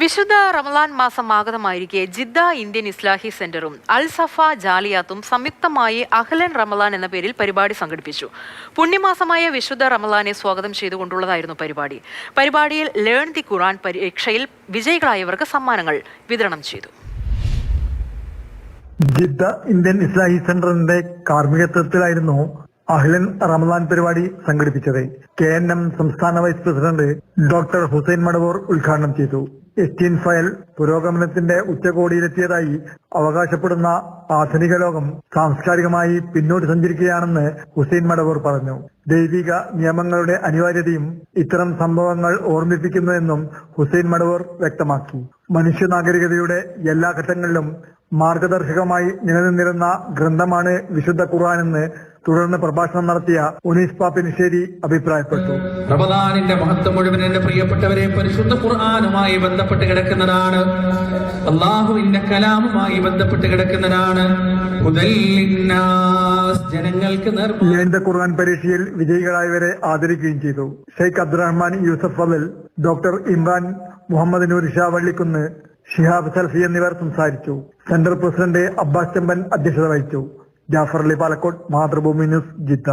വിശുദ്ധ റമലാൻ മാസം ആഗതമായിരിക്കെ Jeddah Indian ഇസ്ലാഹി സെന്ററും അൽ സഫ ജാലിയാത്തും സംയുക്തമായി അഹ്ലൻ റമലാൻ എന്ന പേരിൽ പരിപാടി സംഘടിപ്പിച്ചു. പുണ്യമാസമായ വിശുദ്ധ റമലാനെ സ്വാഗതം ചെയ്തുകൊണ്ടുള്ളതായിരുന്നു പരിപാടി. പരിപാടിയിൽ ലേൺ ദി ഖുറാൻ പരീക്ഷയിൽ വിജയികളായവർക്ക് സമ്മാനങ്ങൾ വിതരണം ചെയ്തു. ജിദ്ദ ഇന്ത്യൻ ഇസ്ലാഹി സെന്ററിന്റെ കാർമ്മികത്വത്തിലായിരുന്നു അഹ്ലൻ റമദാൻ പരിപാടി സംഘടിപ്പിച്ചത്. കെ എൻ എം സംസ്ഥാന vice president doctor Hussain Madavoor ഉദ്ഘാടനം ചെയ്തു. എസ്റ്റീൻ ഫയൽ പുരോഗമനത്തിന്റെ ഉച്ചകോടിയിലെത്തിയതായി അവകാശപ്പെടുന്ന ആധുനിക ലോകം സാംസ്കാരികമായി പിന്നോട്ട് സഞ്ചരിക്കുകയാണെന്ന് ഹുസൈൻ മടവൂർ പറഞ്ഞു. ദൈവിക നിയമങ്ങളുടെ അനിവാര്യതയും ഇത്തരം സംഭവങ്ങൾ ഓർമ്മിപ്പിക്കുന്നുവെന്നും ഹുസൈൻ മടവൂർ വ്യക്തമാക്കി. മനുഷ്യ നാഗരികതയുടെ എല്ലാ ഘട്ടങ്ങളിലും മാർഗദർശകമായി നിലനിന്നിരുന്ന ഗ്രന്ഥമാണ് വിശുദ്ധ ഖുർആാനെന്ന് തുടർന്ന് പ്രഭാഷണം നടത്തിയ ഉനീസ് പാപ്പിനിശ്ശേരി അഭിപ്രായപ്പെട്ടു. റമദാനിന്റെ മഹത്വം മുഴുവൻ എന്റെ പ്രിയപ്പെട്ടവരെ പരിശുദ്ധ ഖുർആാനുമായി ബന്ധപ്പെട്ട് കിടക്കുന്നതാണ്. അള്ളാഹുവിന്റെ കലാമുമായി ബന്ധപ്പെട്ട് കിടക്കുന്നതാണ്. ജനങ്ങൾക്ക് നേർ ലേണ്ട ഖുർആൻ പരീക്ഷയിൽ വിജയികളായവരെ ആദരിക്കുകയും ചെയ്തു. Sheikh Abdurahman Yusuf Fawal doctor Imran Muhammad Noor Shah Vallikkunnu Shihab Salafi എന്നിവർ സംസാരിച്ചു. സെൻട്രൽ പ്രസിഡന്റ് അബ്ബാസ് ചെമ്പൻ അധ്യക്ഷത വഹിച്ചു. Jafar Ali Palakkode Mathrubhumi news Jeddah.